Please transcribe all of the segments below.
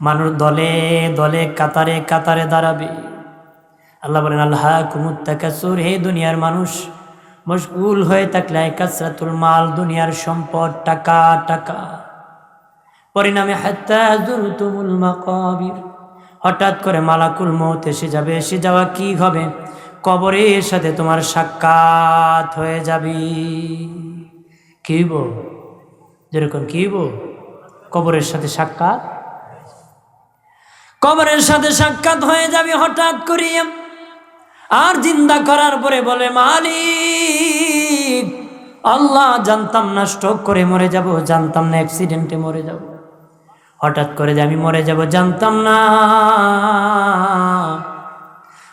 মানুষ দলে দলে কাতারে কাতারে দাঁড়াবে। আল্লাহ বলেন আল্লাহ কুমুত্তাকাসুর হে দুনিয়ার মানুষ, মশগুল হয়ে থাকলে কাসরাতুল মাল, দুনিয়ার সম্পদ, টাকা টাকা। পরিণামে হাত্তা জুরতুমুল মাকাবির। হঠাৎ করে মালাকুল মৌত এসে যাবে। এসে যাওয়া কি হবে? কবরের সাথে তোমার সাক্ষাৎ হয়ে যাবে। কি হইব? যেরকম কি হইব? কবরের সাথে সাক্ষাৎ কবরের সাথে সাক্ষাৎ হয়ে যাবে হঠাৎ করিয়া আর জিন্দা করার পরে বলে, মালিক, আল্লাহ জানতাম না স্ট্রোক করে মরে যাব, জানতাম না অ্যাক্সিডেন্টে মরে যাব। হঠাৎ করে যে আমি মরে যাব, জানতাম না।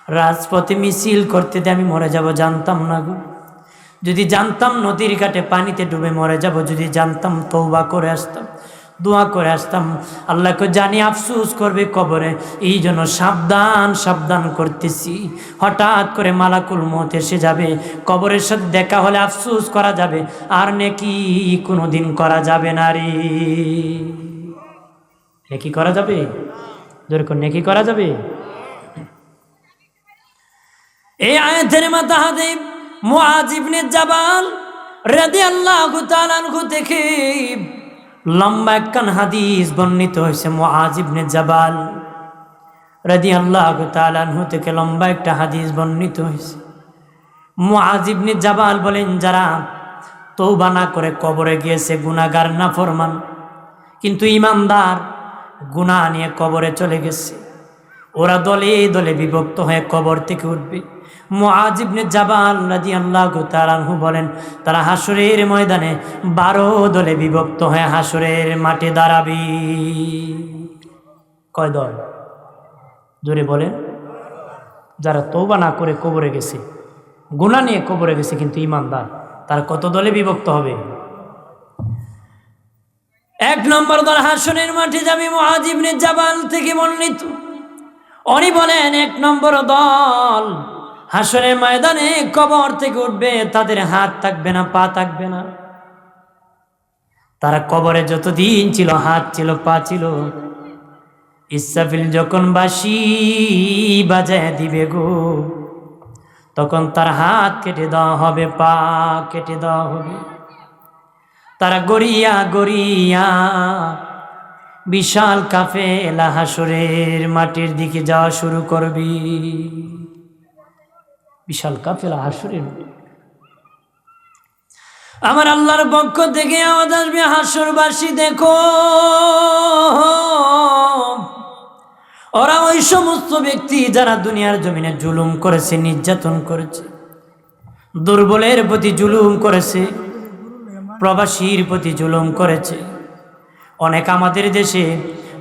রাজপথে মিছিল করতে দিয়ে আমি মরে যাব, জানতাম না গো। যদি জানতাম নদীর ঘাটে পানিতে ডুবে মরে যাব, যদি জানতাম তৌবা করে আসতাম। দোয়া করে আসতাম। আল্লাহকে জানি আফসুস করবে কবরে। এই জন্য সাবধান সাবধান করতেছি। হঠাৎ করে মালাকুল মত এসে যাবে। কবরের সাথে দেখা হলে আফসুস করা যাবে। আর নাকি কোনো দিন করা যাবে না রে। নেকি করা যাবে? যেরকম নেকি করা যাবে? এই আয়াতের মাথা হাতে মুআজ ইবনে জাবাল রাদিয়াল্লাহু তাআলা থেকে লম্বা একখান হাদিস বর্ণিত হয়েছে মুআজ ইবনে জাবাল রাদিয়াল্লাহু তাআলা আনহু থেকে লম্বা একটা হাদিস বর্ণিত হয়েছে। মুআজ ইবনে জাবাল বলেন, যারা তৌবা না করে কবরে গিয়েছে, গুনাহগার না ফরমান, কিন্তু ইমানদার গুনাহ নিয়ে কবরে চলে গেছে। ওরা দলে দলে বিভক্ত হয়ে কবর থেকে উঠবে। মুআজিবনে জাবাল রাজি আল্লাহ তালাহু বলেন, তারা হাসুরের ময়দানে বারো দলে বিভক্ত হয়ে হাসুরের মাঠে দাঁড়াবি। কয় দল? জোরে বলেন। যারা তৌবা না করে কবরে গেছে গুণা নিয়ে কবরে গেছে কিন্তু ইমানদার তারা কত দলে বিভক্ত হবে? এক নম্বর দল হাসনের মাঠে যাবে মহাজিবনে জাবাল থেকে বর্ণিত উনি বলেন, এক নম্বর দল হাসনের ময়দানে কবর থেকে উঠবে, তাদের হাত থাকবে না, পা থাকবে না। তারা কবরে যতদিন ছিল, হাত ছিল, পা ছিল ইসাফিল যখন বাসি বাজায় দিবে গো, তখন তার হাত কেটে দেওয়া হবে, পা কেটে দেওয়া হবে। তারা গড়িয়া গড়িয়া বিশাল কাফে হাসরের মাটির দিকে যাওয়া শুরু করবি। বিশাল কাফেলা হাসরের আমার আল্লাহর পক্ষ থেকে আওয়াজ আসবে, হাসরবাসী দেখো। ওরা ওই সমস্ত ব্যক্তি যারা দুনিয়ার জমিনে জুলুম করেছে, নির্যাতন করেছে, দুর্বলের প্রতি জুলুম করেছে, প্রবাসীর প্রতি জুলুম করেছে। অনেক আমাদের দেশে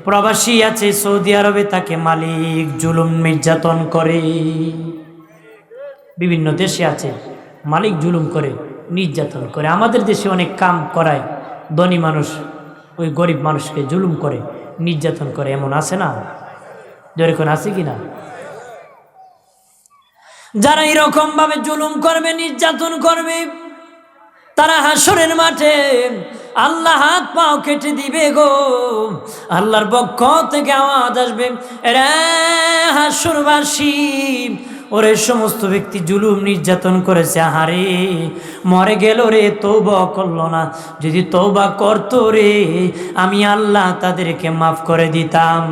প্রবাসী আছে, সৌদি আরবে তাকে মালিক, জুলুম, নির্যাতন করে। বিভিন্ন দেশে আছে। মালিক জুলুম করে, নির্যাতন করে। আমাদের দেশে অনেক কাম করায়। ধনী মানুষ, ওই গরিব মানুষকে জুলুম করে, নির্যাতন করে। এমন আছে না? যেরকম আছে কি না যারা এরকম ভাবে জুলুম করবে, নির্যাতন করবে, তারা হাসরের মাঠে আল্লাহ হাত পাও কেটে দিবে গো। আল্লাহর পক্ষ থেকে আওয়াজ আসবে রে হাসরবাসী ওরে সমস্ত ব্যক্তি জুলুম নির্যাতন করেছে, আহারে। মরে গেল রে তৌবা করল না। যদি তৌবা করতো রে, আমি আল্লাহ তাদেরকে মাফ করে দিতাম।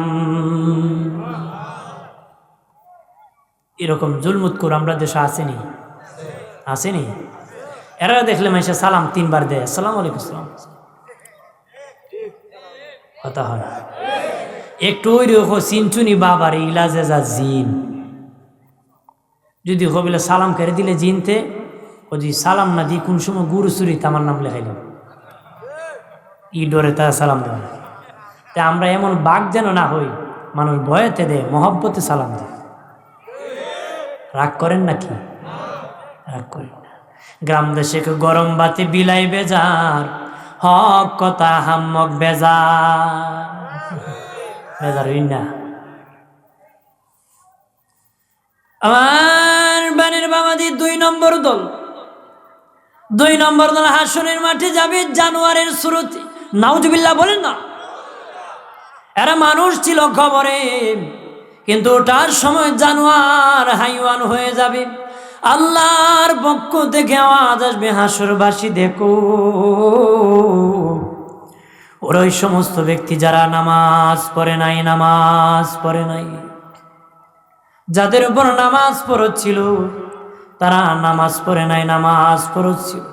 এরকম জুলমুৎকুর আমরা দেশে আসেনি। আসেনি? এরা দেখলে মাইসে সালাম তিনবার দেয়। আসসালাম আলাইকুম, সালাম। কথা হয়। একটু ওই রেখো সিনচুনি বাবার ইলাজে যা জিন। যদি কবিলে সালাম কেড়ে দিলে জিনতে ও যদি সালাম না দিই কোন সময় গুরু চুরি আমার নাম লেখাইল। ই ডরে তারা সালাম দেওয়া তা আমরা এমন বাঘ যেন না হই, মানুষ ভয়েতে দেয়, মহব্বতে সালাম দেয়। রাগ করেন নাকি? রাগ করেন না। গ্রাম দেশে গরম বাতি বিলাই বেজার, হক কথা হাম্মক বেজার। বেজার হই না। আমার বানের বাবাদি দুই নম্বর দল। দুই নম্বর দল হাসনের মাঠে যাবে জানুয়ারের শুরুতে। নাউজবিল্লা বলেন না। এরা মানুষ ছিল খবরে। কিন্তু ওটার সময় জানোয়ার হাইওয়ান হয়ে যাবে। আল্লাহর পক্ষ থেকে আওয়াজ আসবে, হাসরবাসী দেখো। ওরা ওই সমস্ত ব্যক্তি যারা নামাজ পড়ে নাই, নামাজ পড়ে নাই। যাদের উপর নামাজ পড়ছিল তারা নামাজ পড়ে নাই নামাজ পড়ছিল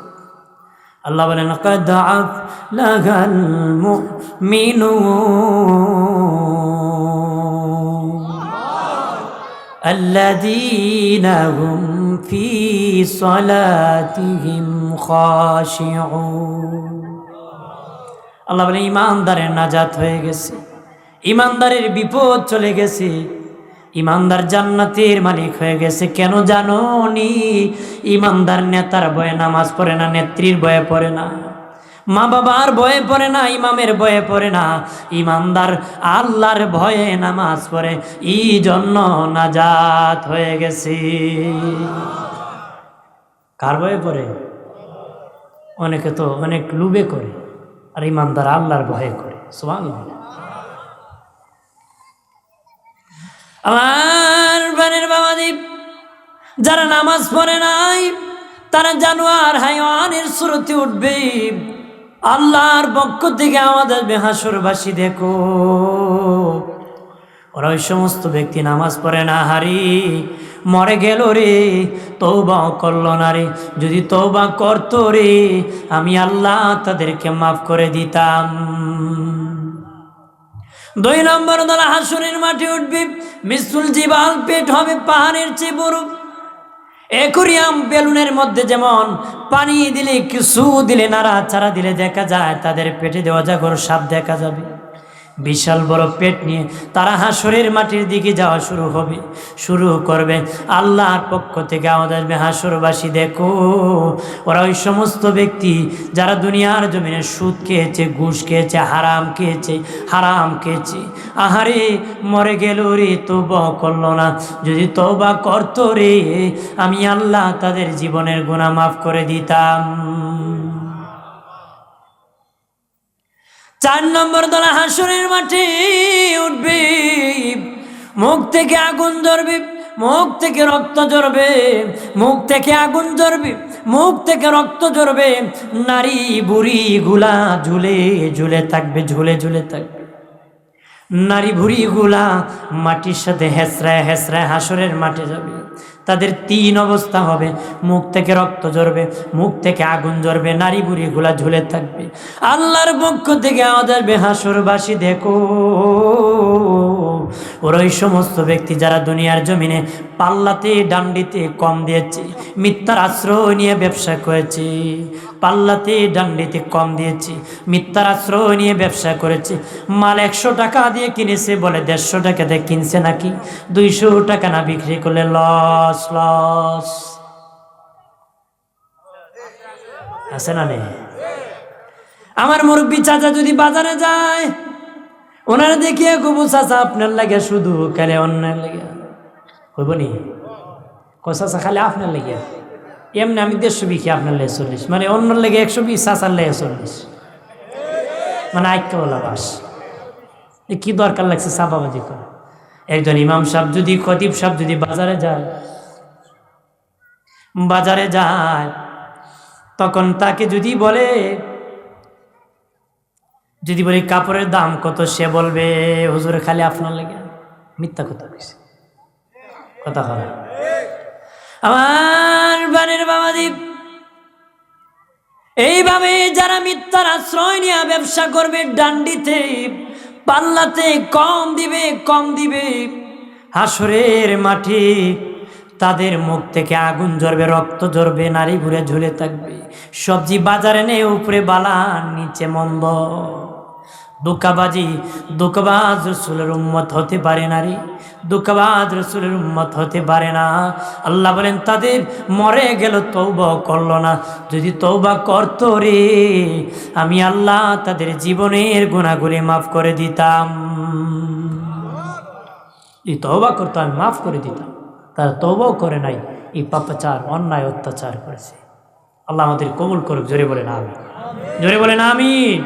আল্লাহ বলেন قد أفلح المؤمنون الذين هم في صلاتهم خاشعون আল্লাহ বলে ইমানদারের নাজাত হয়ে গেছে ইমানদারের বিপদ চলে গেছে ইমানদার জান্নাতের মালিক হয়ে গেছে। কেন জানো নি ইমানদার নেতার বয়ে নামাজ পড়ে না, নেত্রীর বয়ে পড়ে না। মা বাবার ভয়ে পড়ে না, ইমামের ভয়ে পড়ে না। ইমানদার আল্লাহর ভয়ে নামাজ পড়ে ই জন্য নাজাত হয়ে গেছে। কার ভয়ে পড়ে? অনেকে তো অনেক লুবে করে, আর ইমানদার আল্লাহর ভয়ে করে। সোয়াল আমার বানের বাবাদীপ যারা নামাজ পড়ে নাই, তারা জানোয়ার হাইওয়ানের সুরতে উঠবে। আল্লাহর পক্ষ থেকে আমাদের বেহাসুরবাসী দেখো, ওরা ওই সমস্ত ব্যক্তি নামাজ পড়ে না, হারি মরে গেল রে তৌবা করল না রে। যদি তৌবা করতো রে, আমি আল্লাহ তাদেরকে মাফ করে দিতাম। দুই নম্বর দল হাসুরের মাঠে উঠবি, মিসুল জিবাল পেট হবে পাহাড়ের চেয়ে বড় একুরিয়াম বেলুনের মধ্যে যেমন পানি দিলে কিছু দিলে নাড়া চারা দিলে দেখা যায়, তাদের পেটে দেওয়া জাগর সাপ দেখা যাবে। বিশাল বড় পেট নিয়ে তারা হাসরের মাটির দিকে যাওয়া শুরু হবে, শুরু করবে। আল্লাহর পক্ষ থেকে আমাদের আসবে হাসরবাসী দেখো, ওরা ওই সমস্ত ব্যক্তি যারা দুনিয়ার জমিনে সুদ খেয়েছে, ঘুষ খেয়েছে, হারাম খেয়েছে হারাম খেয়েছে। আহারে, মরে গেল রে তৌবা করল না। যদি তৌবা করতো রে, আমি আল্লাহ তাদের জীবনের গুণা মাফ করে দিতাম। চার নম্বর দলা হাসুরের মাঠে উঠবে। মুখ থেকে আগুন ধরবে, মুখ থেকে রক্ত জ্বরবে মুখ থেকে আগুন জ্বরবে মুখ থেকে রক্ত জ্বরবে নারী বুড়ি গুলা ঝুলে ঝুলে থাকবে, ঝুলে ঝুলে থাকবে। নারী ভুড়িগুলা মাটির সাথে হেসরায় হেসরায় হাসরের মাঠে যাবে। তাদের তিন অবস্থা হবে। মুখ থেকে রক্ত ঝরবে, মুখ থেকে আগুন ঝরবে, নারী বুড়িগুলা ঝুলে থাকবে। আল্লাহর পক্ষ থেকে আওয়াজ আমাদের বাসি দেখো। ওরা ওই সমস্ত ব্যক্তি যারা দুনিয়ার জমিনে পাল্লাতে, ডান্ডিতে কম দিয়েছে, মিথ্যার আশ্রয় নিয়ে ব্যবসা করেছে, পাল্লাতে, ডান্ডিতে কম দিয়েছে, মিথ্যার আশ্রয় নিয়ে ব্যবসা করেছে, মাল একশো টাকা দিয়ে কিনেছে বলে দেড়শো টাকা দিয়ে কিনছে নাকি? দুইশো টাকা না বিক্রি করলে লস লস আছে না নেই? আমার মুরব্বী চাচা যদি বাজারে যায় ওনারা দেখিয়ে কবু চাচা আপনার লাগে শুধু কালে অন্যের লাগে। হইব নি? চাচা, খালি আপনার লাগে। এমনি আমি দেড়শো বিকি আপনার লেগে চল্লিশ। মানে অন্যর লেগে একশো বিশ, চাচার লেগে চল্লিশ। মানে আইক্য বলা বাস। এ কি দরকার লাগছে সাবাবাজি করে? একজন ইমাম সাহেব যদি, খতিব সাহেব যদি বাজারে যায় বাজারে যায়, তখন তাকে যদি বলে যদি বলি, কাপড়ের দাম কত? সে বলবে, হুজুরে, খালি আপনার লাগে। মিথ্যা কথা কইছে। কথা হয় আমার বানের বাবাদীপ এইভাবে যারা মিথ্যার আশ্রয় নিয়ে ব্যবসা করবে ডান্ডিতে, পাল্লাতে কম দিবে কম দিবে, হাসরের মাঠে তাদের মুখ থেকে আগুন জ্বরবে রক্ত জ্বরবে নারী ঘুরে ঝুলে থাকবে। সবজি বাজারে নেই, উপরে বালা, নিচে মন্দ। দোকাবাজি দোকাবাজ রসুলের উম্মত হতে পারে না রে। দোকাবাজ রসুলের উম্মত হতে পারে না। আল্লাহ বলেন, তাদের মরে গেল তৌবা করল না। যদি তৌবা করত রে, আমি আল্লাহ তাদের জীবনের গুণাগুলি মাফ করে দিতাম। এই তৌবা করতো, আমি মাফ করে দিতাম। তারা তৌবাও করে নাই, এই পাপাচার, অন্যায়, অত্যাচার করেছে। আল্লাহ আমাদের কবুল করুক, জোরে বলেন আমি জোরে বলেন আমি